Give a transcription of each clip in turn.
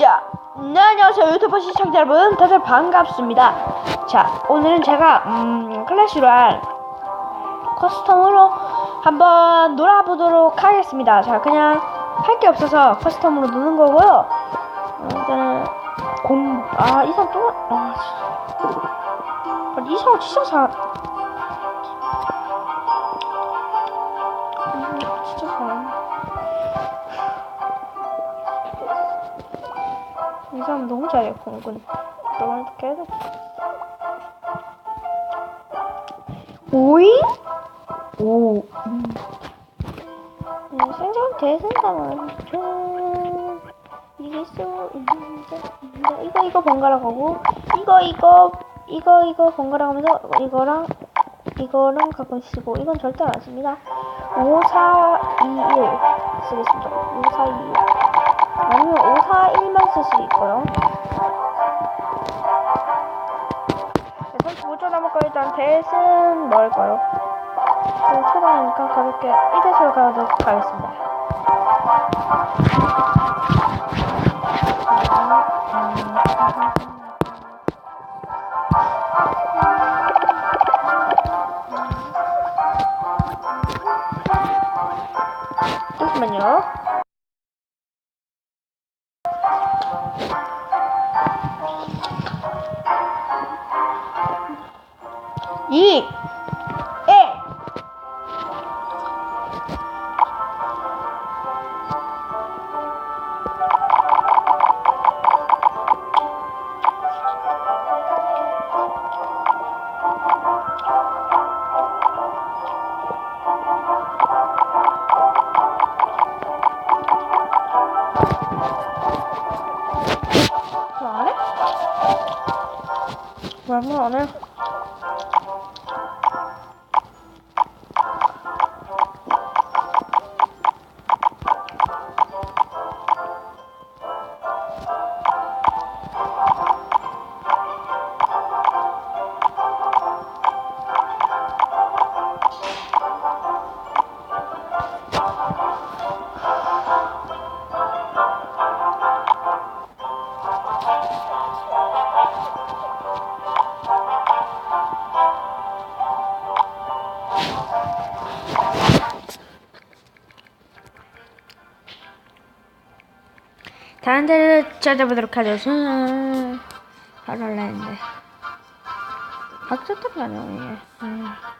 자, 네, 안녕하세요 유튜브 시청자 여러분. 다들 반갑습니다. 자 오늘은 제가 음, 클래시로얄 커스텀으로 한번 놀아보도록 하겠습니다. 자 그냥 할 게 없어서 커스텀으로 노는 거고요. 어, 일단은 공.. 아 이상 또.. 아 이상 진짜 사.. 사람 너무 잘해 공군 너무 계속 오잉? 오. 음. 음, 생선 대생감은 좀 이길 수 있는데 이거 이거 번갈아 가고 이거 이거 이거 이거 번갈아 가면서 이거랑 이거랑 가끔 쓰고 이건 절대 안 씁니다. 5421 쓰겠습니다. 5421 아니면 541만 쓸 수 있고요. 선수 5초 남았고 일단 대신 넣을까요? 초반이니까 가볍게 1대수로 가도록 하겠습니다. 잠시만요. Hva er det? Hva er det? 다른 데를 찾아보도록 하죠. 저는 바로 할라 했는데. 박수도 안 나오네. 음. 아,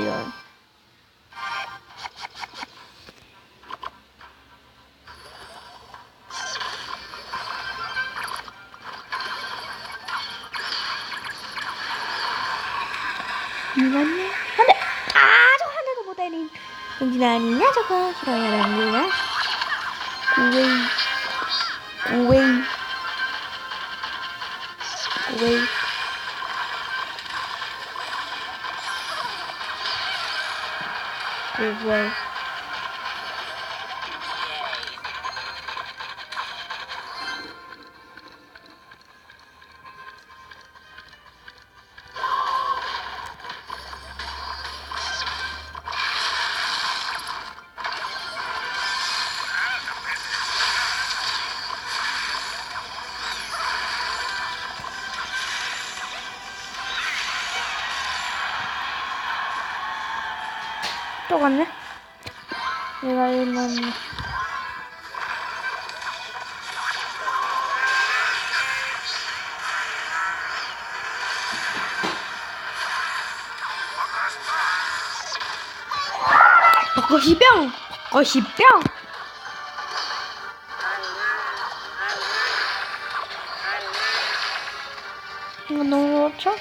이런. 이거네. 한 대! 아, 한 대도 못 때린. 용진 아니냐, 저거? 싫어야? 우웨이 우웨이 우웨이 제발. 또 갔네. Raymond. 거시병! 거시병! 이거 너무 어렵죠?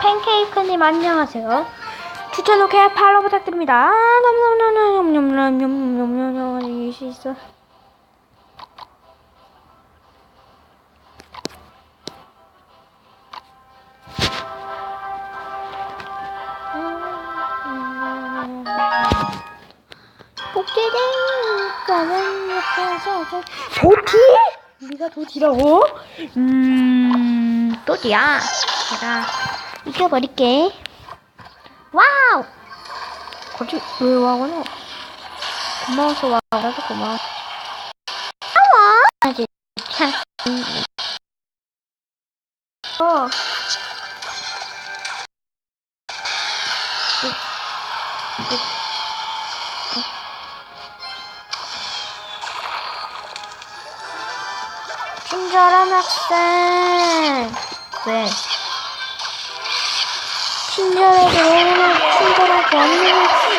팬케이크님 안녕하세요. 추천 오케이 팔로우 부탁드립니다. 넘넘넘넘넘넘넘넘넘넘넘 이수 있어. 도티? 우리가 도티라고? 음, 도티야. 제가 이겨버릴게. 와우! 거기 왜 와고는? 고마워서 와. 나도 고마워. 아와! 아직 참. 어. 친절한 학생. 왜? 친절하게 너무나 없는 학생.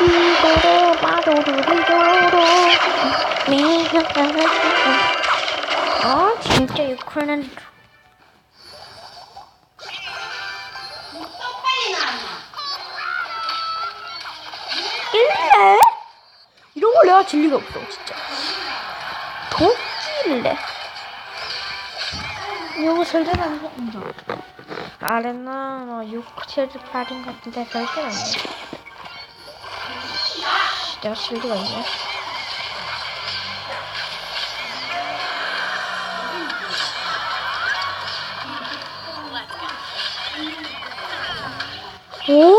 리도로 마도로 리도로 리도로 어? 진짜 유크는 일래? 이런 걸 내가 질 리가 없어 진짜 도끼일래 이거 절대 안 돼. 아레나 너 6, 7, 8인 같은데 안 돼. 내가 실드가 있네. 오?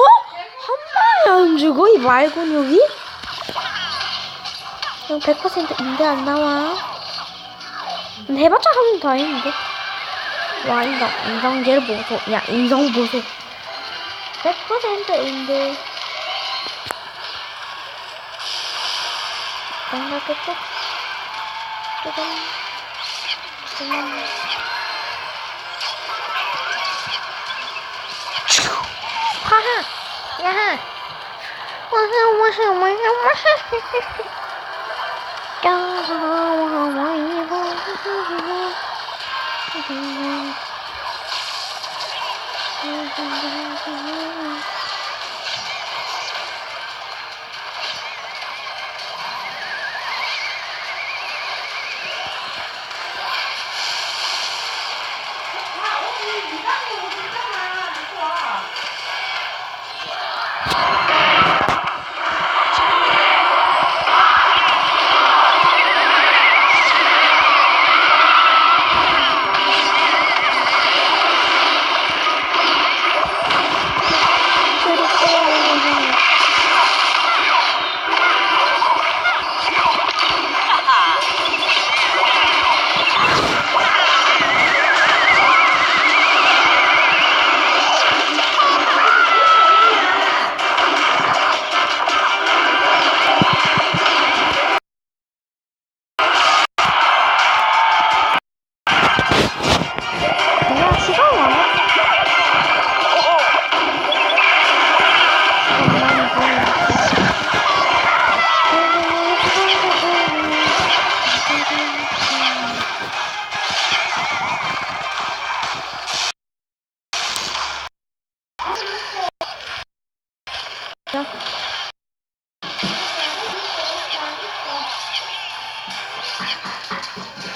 한 방에 안 죽어? 이 말근육이? 그냥 100% 인대 안 나와. 해봤자 하면 다행인데. 와, 인성, 인성질 보소. 야, 인성 보소. 100%인데. 장난겠죠? 조금, 조금. 하하! 야하! 와하, 와하, 와하, 와하. 야하, 와하, 와 Thank you.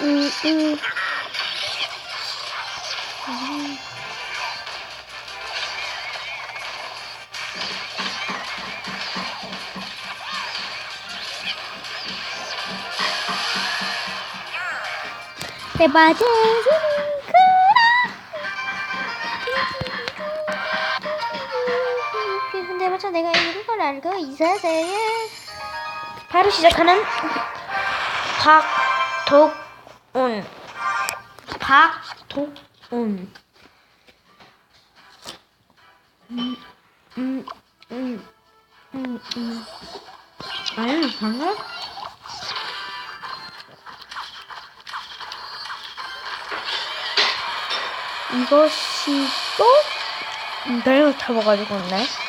음, 바지는 그라 근데 맞아 내가 이런 걸 알고 있어서요. 바로 시작하는 박독 운 박독운 음, 음, 음, 음, 음. 아유, 방금? 이것이 또 내가 잡아가지고 있네.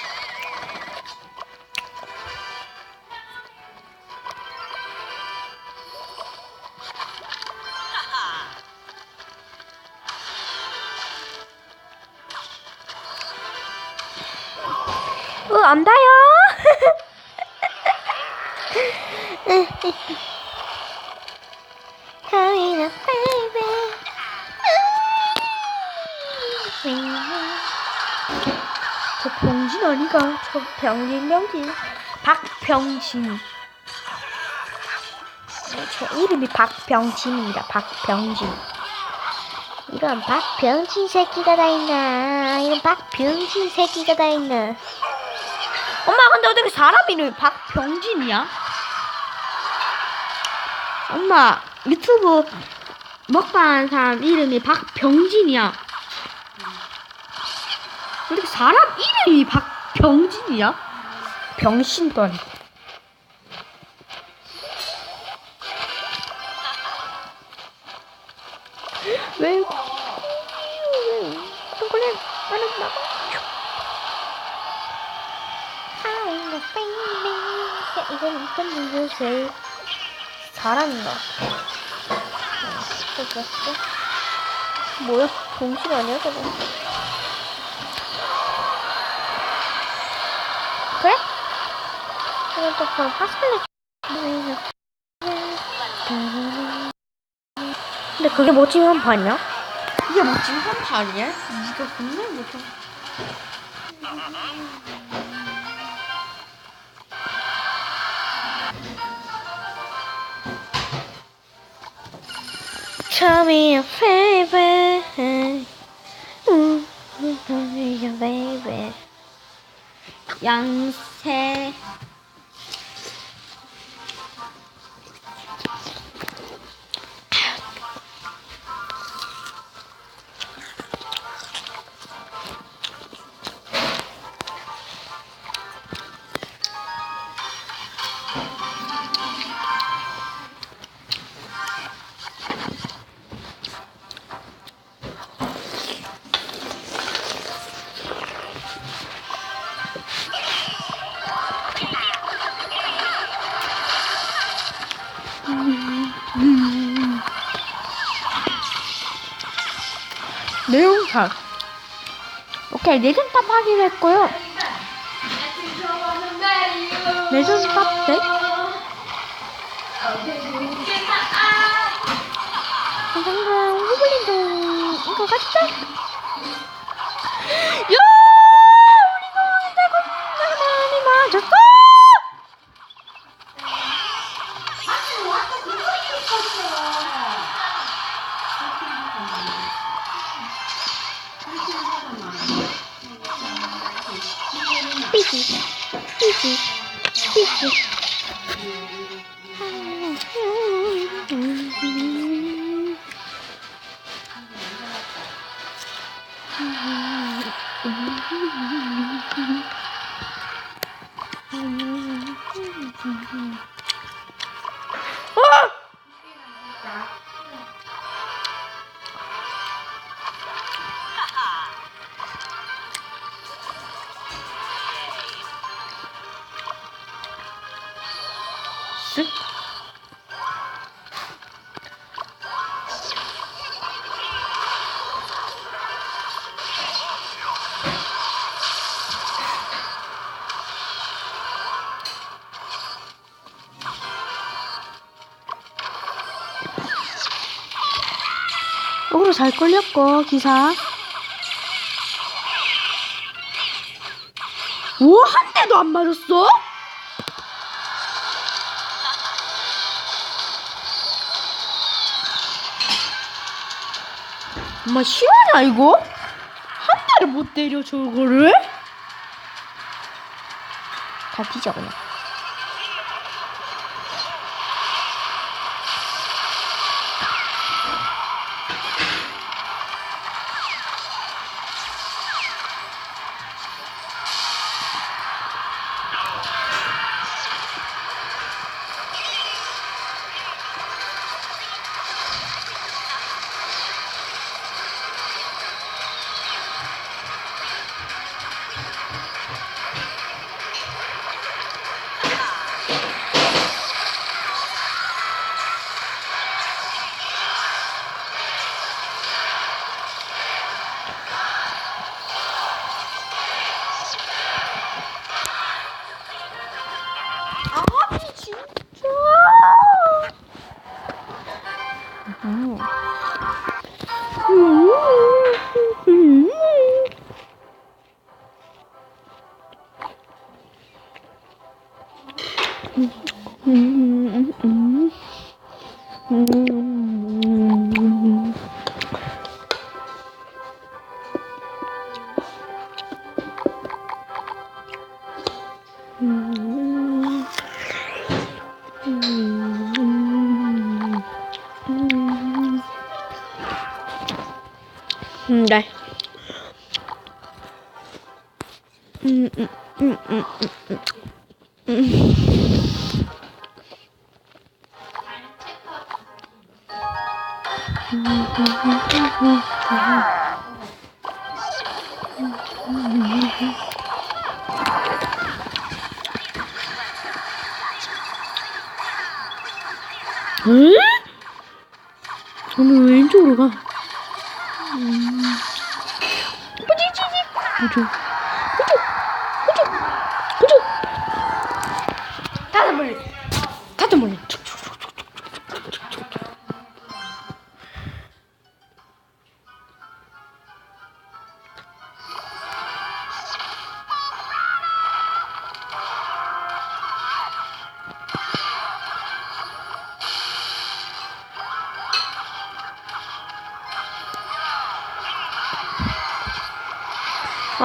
저 병진 어디가? 저 병진 병진 박병진 네, 저 이름이 박병진입니다. 박병진 이런 박병진 새끼가 다 있나? 이런 박병진 새끼가 다 있나? 엄마 근데 어떻게 사람 이름이 박병진이야? 엄마 유튜브 먹방하는 사람 이름이 박병진이야 어떻게 사람 이름이 박병진이야? 병신도 아니고. 왜? 왜? 동글레 나는 나가. 이건 이건 누구세요? 봤어? 뭐야? 동실 아니야 저거? 그래? 그럼 또 근데 그게 멋진 한판이야? 이게 멋진 한판이야? 이거 정말 못한 Tell me your favorite 음, Tell me your favorite 양새 탑. 오케이, 네 레전드 탑 하기로 했고요. 네 레전드 탑 덱? 그 정도는 후블린도 이거 같죠? ピーチピーチ 쓱 어그로 잘 걸렸고 기사 우와 한 대도 안 맞았어? 엄마 실화냐 이거? 한 대를 못 때려 저거를? 다 뒤져 그냥 Oh, God. Ừ, đây. Mm-mm.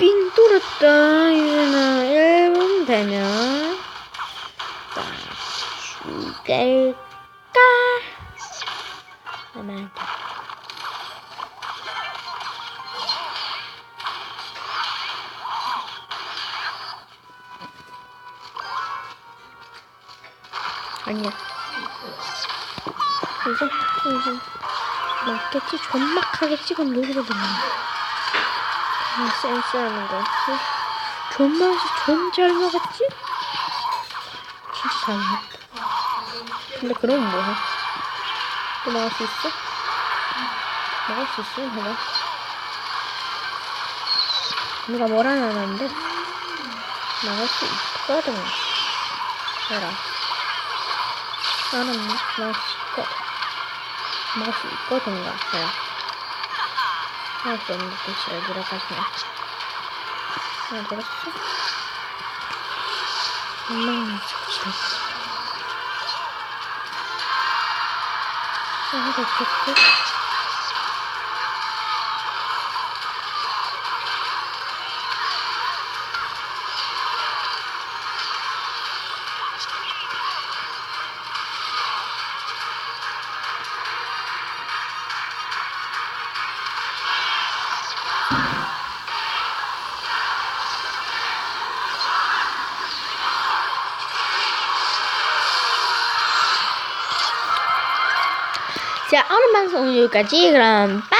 삥 돌았다. 이제는 1분 되면 딱 죽을까? 아마 아니야. 이제 이제 마켓이 존막하게 찍어 놓으거든요. 센스하는 거. 존맛이 존잘 먹었지? 진짜 잘 먹었다. 근데 그럼 뭐해? 또 나갈 수 있어? 나갈 수 있으면 해봐. 누가 뭐라 안 하는데? 나갈 수 있거든. 해라. 나는 나갈 수 있거든. 나갈 수 있거든가. 무도 없겠지? 자, 오늘 방송 여기 까지. 그럼, 빠이!